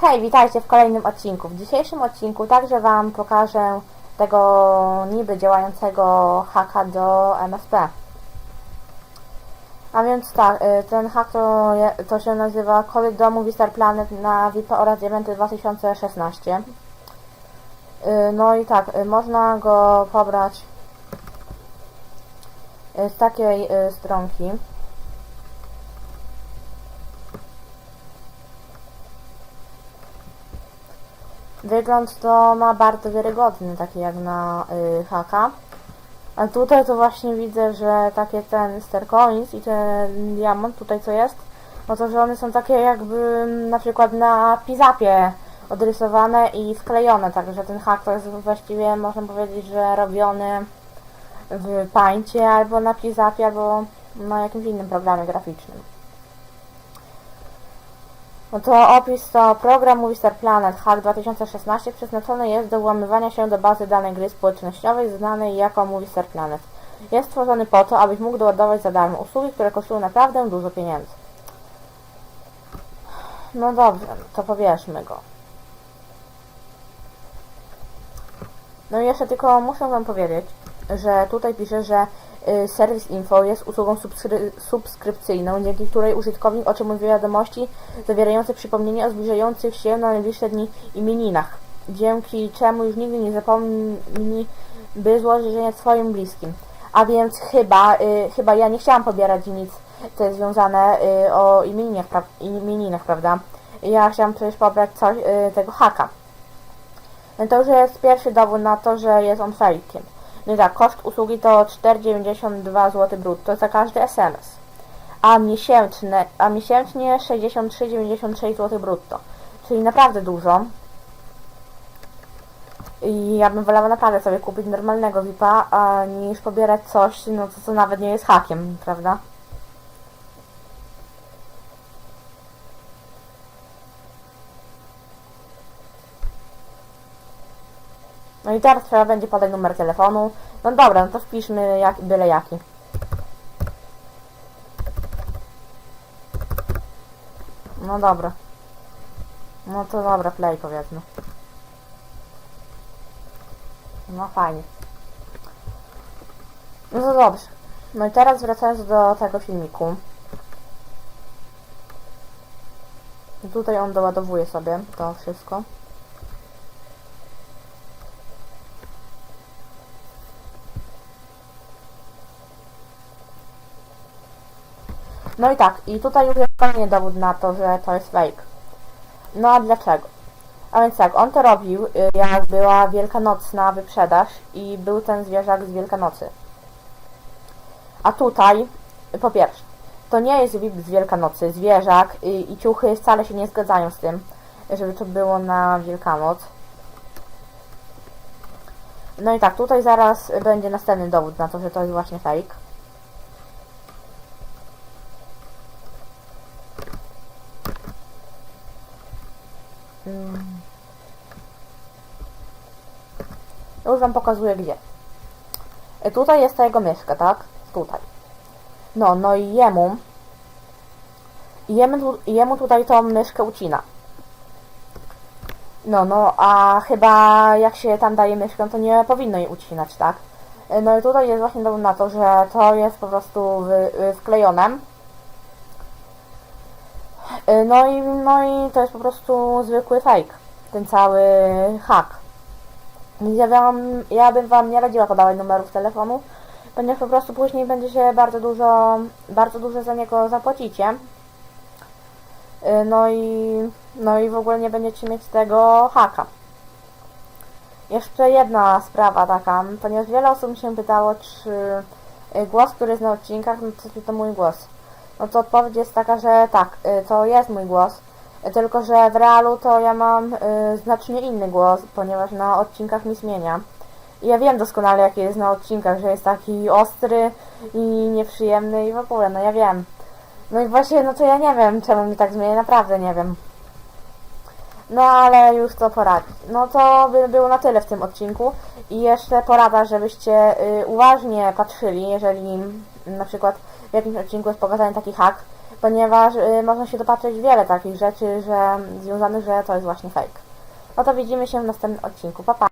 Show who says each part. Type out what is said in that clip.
Speaker 1: Hej, witajcie w kolejnym odcinku. W dzisiejszym odcinku także Wam pokażę tego niby działającego haka do MSP. A więc tak, y, ten hak to, to się nazywa Covid do Movie Planet na VIP oraz Eventy 2016. Y, No i tak, y, można go pobrać z takiej stronki. Wygląd to ma bardzo wiarygodny, taki jak na y, haka. A tutaj to właśnie widzę, że takie ten Star Coins i ten diamont tutaj co jest, no to że one są takie jakby mm, na przykład na pizapie odrysowane i wklejone, także ten hak to jest właściwie można powiedzieć, że robiony w Paincie albo na pizapie, albo na jakimś innym programie graficznym. No to opis to program Movie Star Planet Hack 2016 przeznaczony jest do włamywania się do bazy danej gry społecznościowej znanej jako Movie Star Planet. Jest stworzony po to, abyś mógł doładować za darmo usługi, które kosztują naprawdę dużo pieniędzy. No dobrze, to pobierzmy go. No i jeszcze tylko muszę Wam powiedzieć, że tutaj pisze, że serwis info jest usługą subskry- subskrypcyjną, dzięki której użytkownik otrzymuje wiadomości zawierające przypomnienia o zbliżających się na najbliższe dni imieninach, dzięki czemu już nigdy nie zapomni, by złożyć życzenia swoim bliskim. A więc chyba, y, chyba ja nie chciałam pobierać nic, co jest związane y, o imieninach, pra- imieninach, prawda? Ja chciałam przecież pobrać coś, y, tego haka. No to już jest pierwszy dowód na to, że jest on fejkiem. No tak, koszt usługi to 4,92 zł brutto za każdy SMS. A miesięczne, a miesięcznie 63,96 zł brutto. Czyli naprawdę dużo. I ja bym wolała naprawdę sobie kupić normalnego VIP-a, niż pobierać coś, no co, co nawet nie jest hakiem, prawda? No i teraz trzeba będzie podać numer telefonu. No dobra, no to wpiszmy jak, byle jaki. No dobra. No to dobra, play powiedzmy. No fajnie. No to dobrze. No i teraz wracając do tego filmiku. Tutaj on doładowuje sobie to wszystko. No i tak, i tutaj już jest kolejny dowód na to, że to jest fake. No a dlaczego? A więc tak, on to robił, y, jak była wielkanocna wyprzedaż i był ten zwierzak z Wielkanocy. A tutaj, po pierwsze, to nie jest VIP z Wielkanocy, zwierzak y, i ciuchy wcale się nie zgadzają z tym, żeby to było na Wielkanoc. No i tak, tutaj zaraz będzie następny dowód na to, że to jest właśnie fake. Mm. Już wam pokazuję gdzie. E, Tutaj jest ta jego myszka, tak? Tutaj. No, no i jemu jemu, jemu tutaj tą myszkę ucina. No, no, a chyba jak się tam daje myszkę, to nie powinno jej ucinać, tak? E, No i tutaj jest właśnie dowód na to, że to jest po prostu wy, y, wklejone. Y, No i, no i to jest po prostu zwykły fake. Ten cały hack. Więc Ja, wam, ja bym wam nie radziła podawać numerów telefonu, ponieważ po prostu później będzie się bardzo dużo, bardzo dużo za niego zapłacicie. Y, No i, no i w ogóle nie będziecie mieć tego haka. Jeszcze jedna sprawa taka, ponieważ wiele osób mi się pytało, czy głos, który jest na odcinkach, no to, to mój głos. No to odpowiedź jest taka, że tak, y, to jest mój głos. Y, Tylko, że w realu to ja mam y, znacznie inny głos, ponieważ na odcinkach mi zmienia. I ja wiem doskonale, jaki jest na odcinkach, że jest taki ostry i nieprzyjemny i w ogóle, no ja wiem. No i właśnie, no to ja nie wiem, czemu mi tak zmienia, naprawdę nie wiem. No ale już to poradzić. No to by było na tyle w tym odcinku. I jeszcze porada, żebyście y, uważnie patrzyli, jeżeli na przykład w jakimś odcinku jest pokazany taki hak, ponieważ y, można się dopatrzeć wiele takich rzeczy, że związanych, że to jest właśnie fake. No to widzimy się w następnym odcinku. Pa, pa.